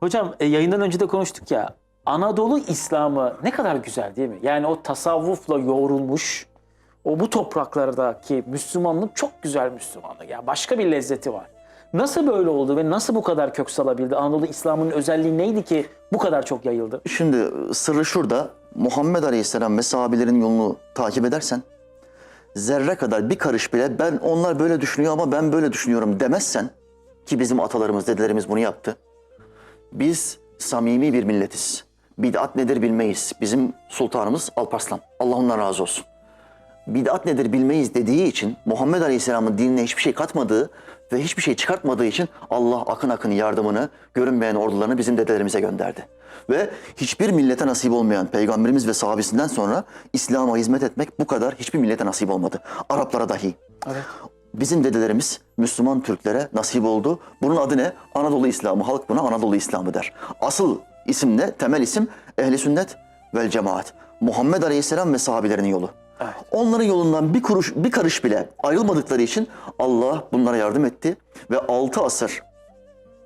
Hocam e, yayından önce de konuştuk ya. Anadolu İslamı ne kadar güzel değil mi? Yani o tasavvufla yoğrulmuş, o bu topraklardaki Müslümanlık çok güzel Müslümanlık. Ya başka bir lezzeti var. Nasıl böyle oldu ve nasıl bu kadar kök salabildi? Anadolu İslam'ın özelliği neydi ki bu kadar çok yayıldı? Şimdi sırrı şurada. Muhammed Aleyhisselam ve sahabelerin yolunu takip edersen zerre kadar bir karış bile ben onlar böyle düşünüyor ama ben böyle düşünüyorum demezsen ki bizim atalarımız, dedelerimiz bunu yaptı. Biz samimi bir milletiz. Bid'at nedir bilmeyiz. Bizim sultanımız Alparslan. Allah ondan razı olsun. Bid'at nedir bilmeyiz dediği için Muhammed Aleyhisselam'ın dinine hiçbir şey katmadığı ve hiçbir şey çıkartmadığı için Allah akın akın yardımını, görünmeyen ordularını bizim dedelerimize gönderdi. Ve hiçbir millete nasip olmayan peygamberimiz ve sahabesinden sonra İslam'a hizmet etmek bu kadar hiçbir millete nasip olmadı. Araplara dahi. Evet. Bizim dedelerimiz Müslüman Türklere nasip oldu. Bunun adı ne? Anadolu İslamı. Halk buna Anadolu İslamı der. Asıl isim ne? Temel isim ehli sünnet vel cemaat. Muhammed Aleyhisselam ve sahabelerinin yolu. Evet. Onların yolundan bir kuruş, bir karış bile ayrılmadıkları için Allah bunlara yardım etti ve 6 asır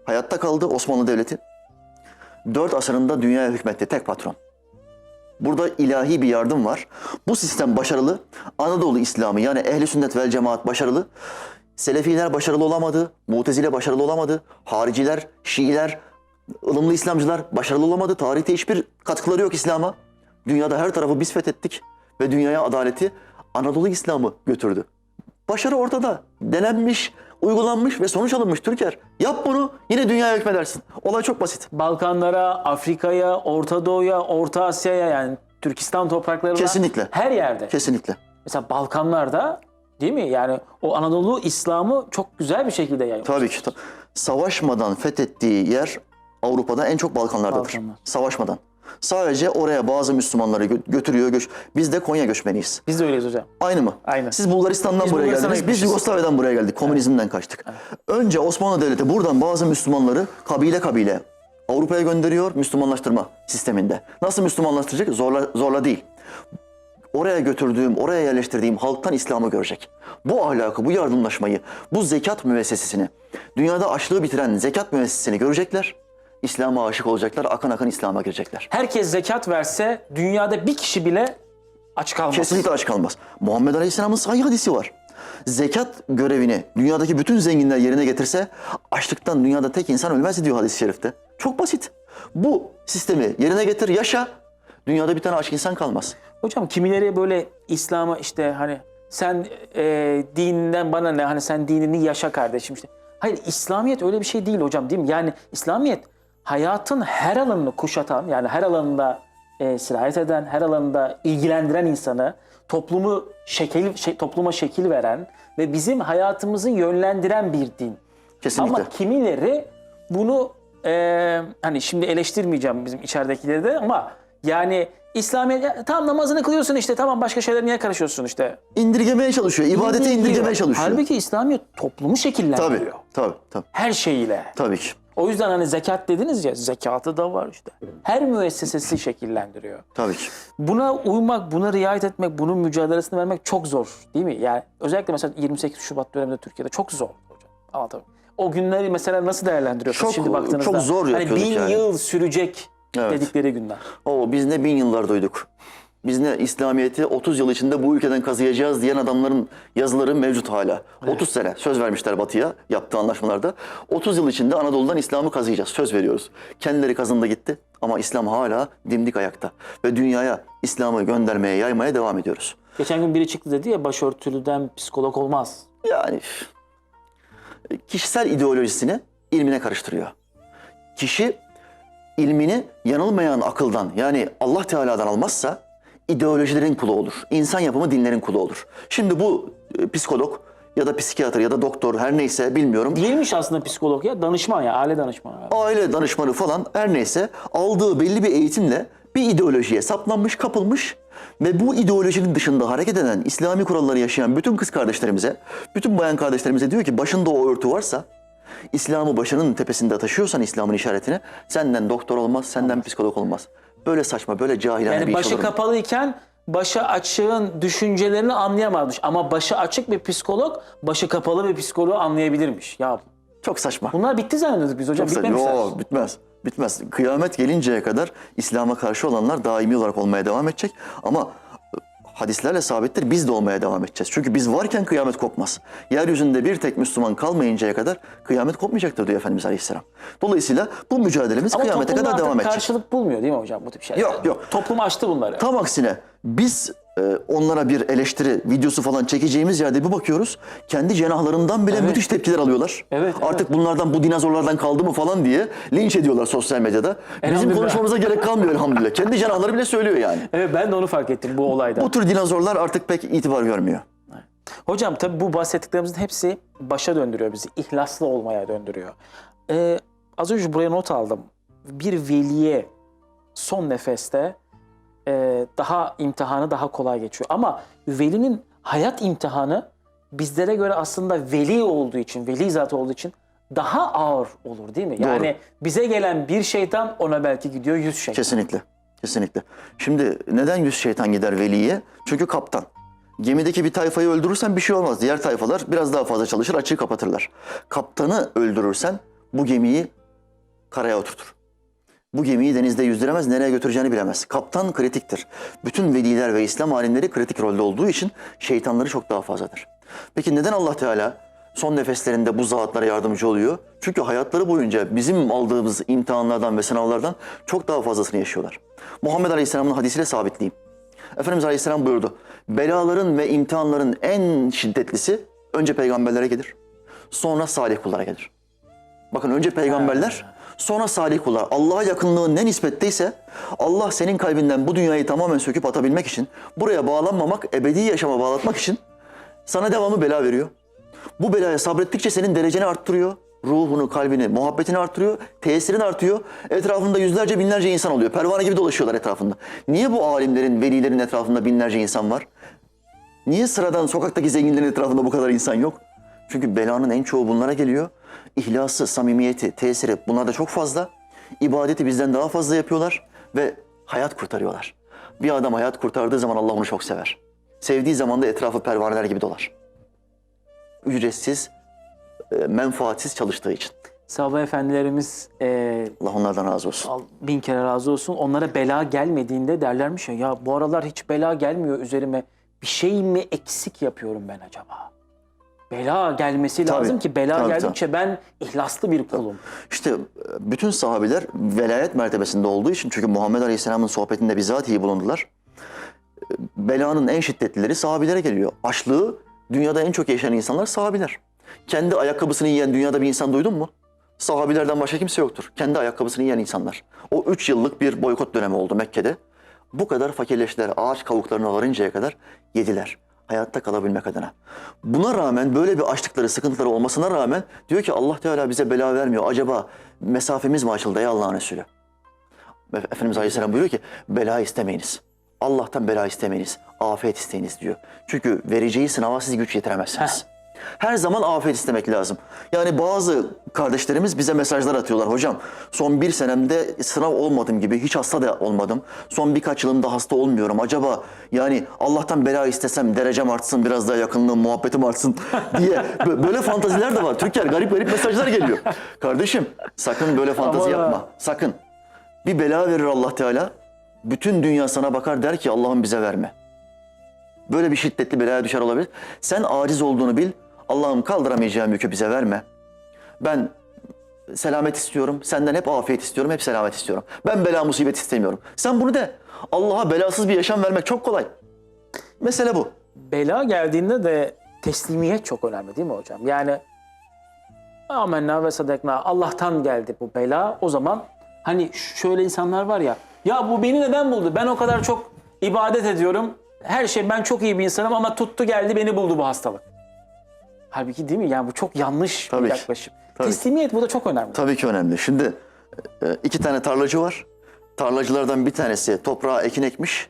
hayatta kaldı Osmanlı Devleti. 4 asırında dünyaya hükmetti tek patron. Burada ilahi bir yardım var. Bu sistem başarılı. Anadolu İslamı yani ehli sünnet vel cemaat başarılı. Selefiler başarılı olamadı. Mutezile başarılı olamadı. Hariciler, Şiiler, ılımlı İslamcılar başarılı olamadı. Tarihte hiçbir katkıları yok İslam'a. Dünyada her tarafı biz fethettik. Ve dünyaya adaleti Anadolu İslamı götürdü. Başarı ortada. Denenmiş, uygulanmış ve sonuç alınmış Türker. Yap bunu yine dünyaya hükmedersin. Olay çok basit. Balkanlara, Afrika'ya, Orta Doğu'ya, Orta Asya'ya yani Türkistan topraklarına Kesinlikle. her yerde. Kesinlikle. Mesela Balkanlarda değil mi? Yani o Anadolu İslam'ı çok güzel bir şekilde yayılmış. Tabii ki. ta- Savaşmadan fethettiği yer Avrupa'da en çok Balkanlardadır. Balkanlar. Savaşmadan. Sadece oraya bazı Müslümanları gö- götürüyor. Göç. Biz de Konya göçmeniyiz. Biz de öyleyiz hocam. Aynı mı? Aynı. Siz Bulgaristan'dan Biz buraya Bulgaristan'a geldiniz. Biz gitmişiz. Yugoslavya'dan buraya geldik. Komünizmden kaçtık. Önce Osmanlı Devleti buradan bazı Müslümanları kabile kabile Avrupa'ya gönderiyor Müslümanlaştırma sisteminde. Nasıl Müslümanlaştıracak? Zorla, zorla değil. Oraya götürdüğüm, oraya yerleştirdiğim halktan İslam'ı görecek. Bu ahlakı, bu yardımlaşmayı, bu zekat müessesesini, dünyada açlığı bitiren zekat müessesesini görecekler. İslam'a aşık olacaklar, akın akın İslam'a girecekler. Herkes zekat verse dünyada bir kişi bile aç kalmaz. Kesinlikle aç kalmaz. Muhammed Aleyhisselam'ın sahih hadisi var. Zekat görevini dünyadaki bütün zenginler yerine getirse açlıktan dünyada tek insan ölmez diyor hadis-i şerifte. Çok basit. Bu sistemi yerine getir, yaşa. Dünyada bir tane aç insan kalmaz. Hocam kimileri böyle İslam'a işte hani sen e, dininden bana ne hani sen dinini yaşa kardeşim işte. Hayır İslamiyet öyle bir şey değil hocam değil mi? Yani İslamiyet hayatın her alanını kuşatan yani her alanında e, sirayet eden, her alanında ilgilendiren insanı toplumu şekil, şey, topluma şekil veren ve bizim hayatımızı yönlendiren bir din. Kesinlikle. Ama kimileri bunu e, hani şimdi eleştirmeyeceğim bizim içeridekileri de ama yani İslamiyet ya, tamam namazını kılıyorsun işte tamam başka şeylere niye karışıyorsun işte. İndirgemeye çalışıyor. ibadeti indirgemeye çalışıyor. Halbuki İslamiyet toplumu Tabii, şekillendiriyor. tabii, tabii. Her şeyiyle. Tabii ki. O yüzden hani zekat dediniz ya zekatı da var işte. Her müessesesi şekillendiriyor. Tabii ki. Buna uymak, buna riayet etmek, bunun mücadelesini vermek çok zor değil mi? Yani özellikle mesela 28 Şubat döneminde Türkiye'de çok zor hocam. Ama tabii. O günleri mesela nasıl değerlendiriyorsunuz Çok- şimdi baktığınızda? çok zor Hani bin yani. yıl sürecek Evet. dedikleri günler. Oo, biz ne bin yıllar duyduk. Biz ne İslamiyet'i 30 yıl içinde bu ülkeden kazıyacağız diyen adamların yazıları mevcut hala. 30 sene söz vermişler Batı'ya yaptığı anlaşmalarda. 30 yıl içinde Anadolu'dan İslam'ı kazıyacağız. Söz veriyoruz. Kendileri kazındı gitti ama İslam hala dimdik ayakta. Ve dünyaya İslam'ı göndermeye, yaymaya devam ediyoruz. Geçen gün biri çıktı dedi ya başörtülüden psikolog olmaz. Yani kişisel ideolojisini ilmine karıştırıyor. Kişi ilmini yanılmayan akıldan yani Allah Teala'dan almazsa ideolojilerin kulu olur. İnsan yapımı dinlerin kulu olur. Şimdi bu e, psikolog ya da psikiyatr ya da doktor her neyse bilmiyorum. Değilmiş aslında psikolog ya danışman ya aile danışmanı. Aile danışmanı falan her neyse aldığı belli bir eğitimle bir ideolojiye saplanmış, kapılmış ve bu ideolojinin dışında hareket eden, İslami kuralları yaşayan bütün kız kardeşlerimize, bütün bayan kardeşlerimize diyor ki başında o örtü varsa, İslam'ı başının tepesinde taşıyorsan İslam'ın işaretini, senden doktor olmaz, senden psikolog olmaz. Böyle saçma, böyle cahilane Yani bir iş başı olur mu? kapalıyken başı açığın düşüncelerini anlayamazmış. Ama başı açık bir psikolog başı kapalı bir psikoloğu anlayabilirmiş. Ya Çok saçma. Bunlar bitti zannediyorduk biz hocam. Çok saçma. Bitmemişler. Yok bitmez. Bitmez. Kıyamet gelinceye kadar İslam'a karşı olanlar daimi olarak olmaya devam edecek. Ama hadislerle sabittir biz de olmaya devam edeceğiz. Çünkü biz varken kıyamet kopmaz. Yeryüzünde bir tek Müslüman kalmayıncaya kadar kıyamet kopmayacaktır diyor Efendimiz Aleyhisselam. Dolayısıyla bu mücadelemiz Ama kıyamete toplumda kadar devam edecek. karşılık bulmuyor değil mi hocam bu tip şeyler? Yok, yok. Toplum açtı bunları. Tam aksine biz e, onlara bir eleştiri videosu falan çekeceğimiz yerde bir bakıyoruz. Kendi cenahlarından bile müthiş tepkiler alıyorlar. Evet, Artık bunlardan bu dinozorlardan kaldı mı falan diye linç ediyorlar sosyal medyada. Bizim Elhamdülillah. konuşmamıza gerek kalmıyor elhamdülillah. Kendi cenahları bile söylüyor yani. Evet ben de onu fark ettim bu olayda. Bu tür dinozorlar artık pek itibar görmüyor. Hocam tabii bu bahsettiklerimizin hepsi başa döndürüyor bizi. İhlaslı olmaya döndürüyor. Ee, az önce buraya not aldım. Bir veliye son nefeste e, daha imtihanı daha kolay geçiyor. Ama velinin hayat imtihanı bizlere göre aslında veli olduğu için, veli zatı olduğu için daha ağır olur değil mi? Yani bize gelen bir şeytan ona belki gidiyor yüz şeytan. Kesinlikle. Kesinlikle. Şimdi neden yüz şeytan gider veliye? Çünkü kaptan. Gemideki bir tayfayı öldürürsen bir şey olmaz. Diğer tayfalar biraz daha fazla çalışır, açığı kapatırlar. Kaptanı öldürürsen bu gemiyi karaya oturtur. Bu gemiyi denizde yüzdüremez, nereye götüreceğini bilemez. Kaptan kritiktir. Bütün veliler ve İslam alimleri kritik rolde olduğu için şeytanları çok daha fazladır. Peki neden Allah Teala son nefeslerinde bu zatlara yardımcı oluyor? Çünkü hayatları boyunca bizim aldığımız imtihanlardan ve sınavlardan çok daha fazlasını yaşıyorlar. Muhammed Aleyhisselam'ın hadisiyle sabitleyeyim. Efendimiz Aleyhisselam buyurdu. Belaların ve imtihanların en şiddetlisi önce peygamberlere gelir. Sonra salih kullara gelir. Bakın önce peygamberler, sonra salih kullar. Allah'a yakınlığın ne nispetteyse Allah senin kalbinden bu dünyayı tamamen söküp atabilmek için, buraya bağlanmamak, ebedi yaşama bağlatmak için sana devamlı bela veriyor. Bu belaya sabrettikçe senin dereceni arttırıyor. Ruhunu, kalbini, muhabbetini arttırıyor. Tesirin artıyor. Etrafında yüzlerce, binlerce insan oluyor. Pervane gibi dolaşıyorlar etrafında. Niye bu alimlerin, velilerin etrafında binlerce insan var? Niye sıradan sokaktaki zenginlerin etrafında bu kadar insan yok? Çünkü belanın en çoğu bunlara geliyor. İhlası, samimiyeti, tesiri bunlar da çok fazla. İbadeti bizden daha fazla yapıyorlar ve hayat kurtarıyorlar. Bir adam hayat kurtardığı zaman Allah onu çok sever. Sevdiği zaman da etrafı pervaneler gibi dolar. Ücretsiz, e, menfaatsiz çalıştığı için. Sahabe efendilerimiz e, Allah onlardan razı olsun. Bin kere razı olsun. Onlara bela gelmediğinde derlermiş ya, ya bu aralar hiç bela gelmiyor üzerime. Bir şey mi eksik yapıyorum ben acaba? Bela gelmesi Tabii, lazım ki bela tabii, geldikçe ben ihlaslı bir kulum. İşte e, bütün sahabiler velayet mertebesinde olduğu için çünkü Muhammed Aleyhisselam'ın sohbetinde bizatihi bulundular. E, Belanın en şiddetlileri sahabilere geliyor. Açlığı dünyada en çok yaşayan insanlar sahabiler. Kendi ayakkabısını yiyen dünyada bir insan duydun mu? Sahabilerden başka kimse yoktur. Kendi ayakkabısını yiyen insanlar. O üç yıllık bir boykot dönemi oldu Mekke'de. Bu kadar fakirleştiler. Ağaç kavuklarına varıncaya kadar yediler. Hayatta kalabilmek adına. Buna rağmen böyle bir açlıkları, sıkıntıları olmasına rağmen diyor ki Allah Teala bize bela vermiyor. Acaba mesafemiz mi açıldı ey Allah'ın Resulü? Efendimiz Aleyhisselam buyuruyor ki bela istemeyiniz. Allah'tan bela istemeyiniz. Afiyet isteyiniz diyor. Çünkü vereceği sınava siz güç yetiremezsiniz. Her zaman afiyet istemek lazım. Yani bazı kardeşlerimiz bize mesajlar atıyorlar. Hocam son bir senemde sınav olmadım gibi hiç hasta da olmadım. Son birkaç yılımda hasta olmuyorum. Acaba yani Allah'tan bela istesem derecem artsın biraz daha yakınlığım muhabbetim artsın diye bö- böyle fantaziler de var. Türker garip garip mesajlar geliyor. Kardeşim sakın böyle fantazi Aman yapma. Sakın. Bir bela verir Allah Teala. Bütün dünya sana bakar der ki Allah'ım bize verme. Böyle bir şiddetli belaya düşer olabilir. Sen aciz olduğunu bil. Allah'ım kaldıramayacağım yükü bize verme. Ben selamet istiyorum. Senden hep afiyet istiyorum. Hep selamet istiyorum. Ben bela musibet istemiyorum. Sen bunu de. Allah'a belasız bir yaşam vermek çok kolay. Mesele bu. Bela geldiğinde de teslimiyet çok önemli değil mi hocam? Yani amenna ve sadekna Allah'tan geldi bu bela. O zaman hani şöyle insanlar var ya ya bu beni neden buldu? Ben o kadar çok ibadet ediyorum. Her şey ben çok iyi bir insanım ama tuttu geldi beni buldu bu hastalık. Halbuki değil mi? Yani bu çok yanlış Tabii bir ki. yaklaşım. Tabii. Teslimiyet bu da çok önemli. Tabii ki önemli. Şimdi e, iki tane tarlacı var. Tarlacılardan bir tanesi toprağa ekin ekmiş.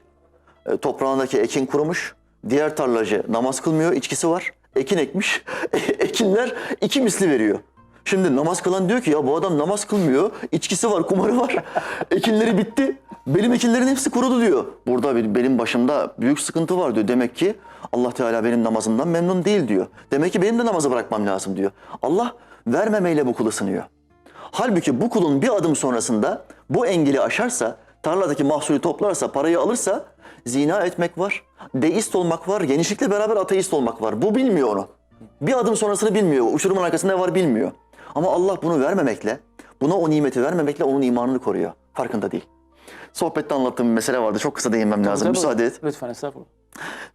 E, Toprağındaki ekin kurumuş. Diğer tarlacı namaz kılmıyor, içkisi var. Ekin ekmiş. Ekinler iki misli veriyor. Şimdi namaz kılan diyor ki ya bu adam namaz kılmıyor, içkisi var, kumarı var. Ekinleri bitti. Benim ekinlerin hepsi kurudu diyor. Burada benim başımda büyük sıkıntı var diyor. Demek ki Allah Teala benim namazımdan memnun değil diyor. Demek ki benim de namazı bırakmam lazım diyor. Allah vermemeyle bu kul ısınıyor. Halbuki bu kulun bir adım sonrasında bu engeli aşarsa, tarladaki mahsulü toplarsa, parayı alırsa zina etmek var, deist olmak var, genişlikle beraber ateist olmak var. Bu bilmiyor onu. Bir adım sonrasını bilmiyor. Uçurumun arkasında ne var bilmiyor. Ama Allah bunu vermemekle, buna o nimeti vermemekle onun imanını koruyor. Farkında değil. Sohbette anlattığım bir mesele vardı. Çok kısa değinmem lazım. Tabii, Müsaade et. Lütfen estağfurullah.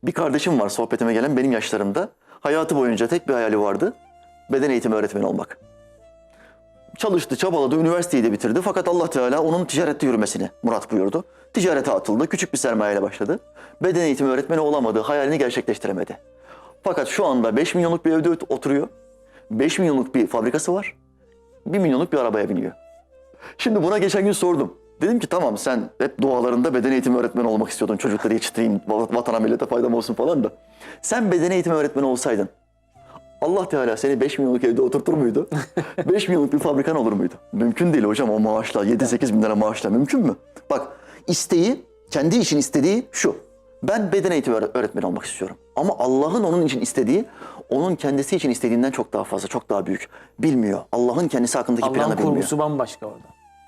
Bir kardeşim var sohbetime gelen benim yaşlarımda. Hayatı boyunca tek bir hayali vardı. Beden eğitimi öğretmeni olmak. Çalıştı, çabaladı, üniversiteyi de bitirdi. Fakat Allah Teala onun ticarette yürümesini murat buyurdu. Ticarete atıldı, küçük bir sermayeyle başladı. Beden eğitimi öğretmeni olamadı, hayalini gerçekleştiremedi. Fakat şu anda 5 milyonluk bir evde oturuyor. 5 milyonluk bir fabrikası var. 1 milyonluk bir arabaya biniyor. Şimdi buna geçen gün sordum. Dedim ki tamam sen hep dualarında beden eğitimi öğretmeni olmak istiyordun. Çocukları yetiştireyim, va- vatana millete faydam olsun falan da. Sen beden eğitimi öğretmeni olsaydın Allah Teala seni 5 milyonluk evde oturtur muydu? 5 milyonluk bir fabrikan olur muydu? Mümkün değil hocam o maaşla 7-8 bin lira maaşla mümkün mü? Bak isteği kendi için istediği şu. Ben beden eğitimi öğre- öğretmeni olmak istiyorum. Ama Allah'ın onun için istediği onun kendisi için istediğinden çok daha fazla, çok daha büyük. Bilmiyor. Allah'ın kendisi hakkındaki Allah'ın planı bilmiyor. kurgusu bambaşka orada.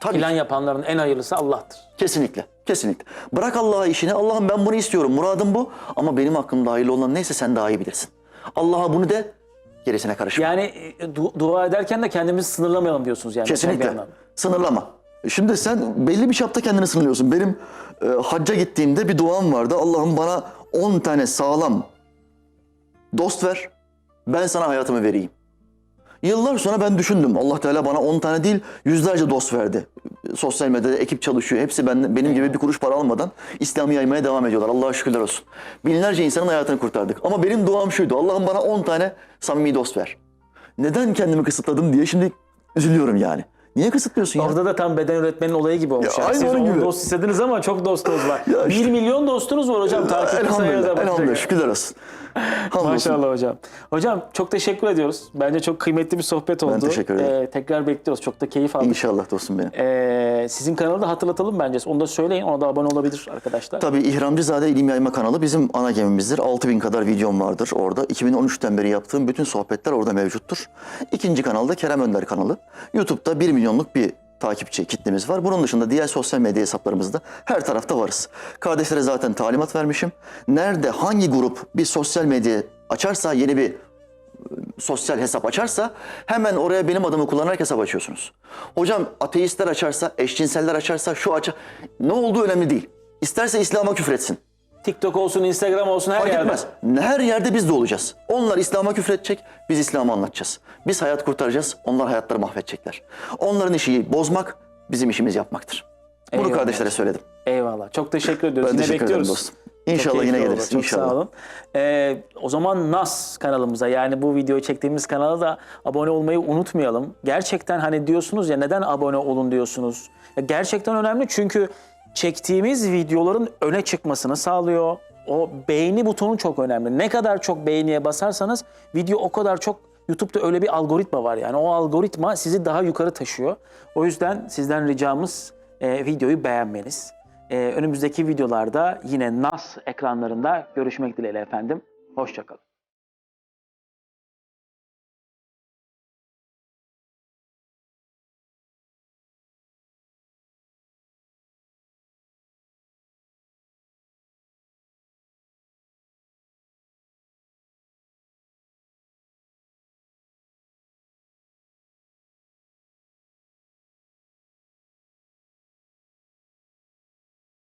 Tabii. Plan yapanların en hayırlısı Allah'tır. Kesinlikle, kesinlikle. Bırak Allah'a işini. Allah'ım ben bunu istiyorum, muradım bu. Ama benim hakkımda hayırlı olan neyse sen daha iyi bilirsin. Allah'a bunu de, gerisine karışma. Yani e, du- dua ederken de kendimizi sınırlamayalım diyorsunuz yani. Kesinlikle. Sınırlama. Şimdi sen belli bir çapta kendini sınırlıyorsun. Benim e, hacca gittiğimde bir duam vardı. Allah'ım bana 10 tane sağlam dost ver. Ben sana hayatımı vereyim. Yıllar sonra ben düşündüm. Allah Teala bana 10 tane değil yüzlerce dost verdi. Sosyal medyada ekip çalışıyor. Hepsi ben, benim gibi bir kuruş para almadan İslam'ı yaymaya devam ediyorlar. Allah'a şükürler olsun. Binlerce insanın hayatını kurtardık. Ama benim duam şuydu. Allah'ım bana 10 tane samimi dost ver. Neden kendimi kısıtladım diye şimdi üzülüyorum yani. Niye kısıtlıyorsun ya? Orada da tam beden öğretmenin olayı gibi olmuş. Ya yani. aynı Siz onun 10 gibi. dost istediniz ama çok dostunuz var. Ya 1 işte. milyon dostunuz var hocam. Sayınıza Elhamdülillah, bakacak. elhamdülillah şükürler olsun. Maşallah hocam. Hocam çok teşekkür ediyoruz. Bence çok kıymetli bir sohbet oldu. teşekkür ederim. Ee, tekrar bekliyoruz. Çok da keyif aldık. İnşallah dostum benim. Ee, sizin kanalı da hatırlatalım bence. Onu da söyleyin. Ona da abone olabilir arkadaşlar. Tabii İhramcızade İlim Yayma kanalı bizim ana gemimizdir. 6000 kadar videom vardır orada. 2013'ten beri yaptığım bütün sohbetler orada mevcuttur. İkinci kanalda Kerem Önder kanalı. YouTube'da 1 milyonluk bir takipçi kitlemiz var. Bunun dışında diğer sosyal medya hesaplarımızda her tarafta varız. Kardeşlere zaten talimat vermişim. Nerede hangi grup bir sosyal medya açarsa yeni bir sosyal hesap açarsa hemen oraya benim adımı kullanarak hesap açıyorsunuz. Hocam ateistler açarsa, eşcinseller açarsa, şu açar... Ne olduğu önemli değil. İsterse İslam'a küfretsin. TikTok olsun, Instagram olsun her Fark yerde. etmez. Her yerde biz de olacağız. Onlar İslam'a küfredecek, biz İslam'ı anlatacağız. Biz hayat kurtaracağız, onlar hayatları mahvedecekler. Onların işi bozmak, bizim işimiz yapmaktır. Bunu Eyvallah. kardeşlere söyledim. Eyvallah. Çok teşekkür ediyoruz. Ben Yine teşekkür ederim bekliyoruz. dostum. İnşallah yine keyifli geliriz. Çok İnşallah. sağ olun. Ee, o zaman NAS kanalımıza yani bu videoyu çektiğimiz kanala da abone olmayı unutmayalım. Gerçekten hani diyorsunuz ya neden abone olun diyorsunuz. Ya gerçekten önemli çünkü çektiğimiz videoların öne çıkmasını sağlıyor. O beğeni butonu çok önemli. Ne kadar çok beğeniye basarsanız video o kadar çok YouTube'da öyle bir algoritma var yani. O algoritma sizi daha yukarı taşıyor. O yüzden sizden ricamız e, videoyu beğenmeniz. Ee, önümüzdeki videolarda yine NAS ekranlarında görüşmek dileğiyle efendim. Hoşçakalın.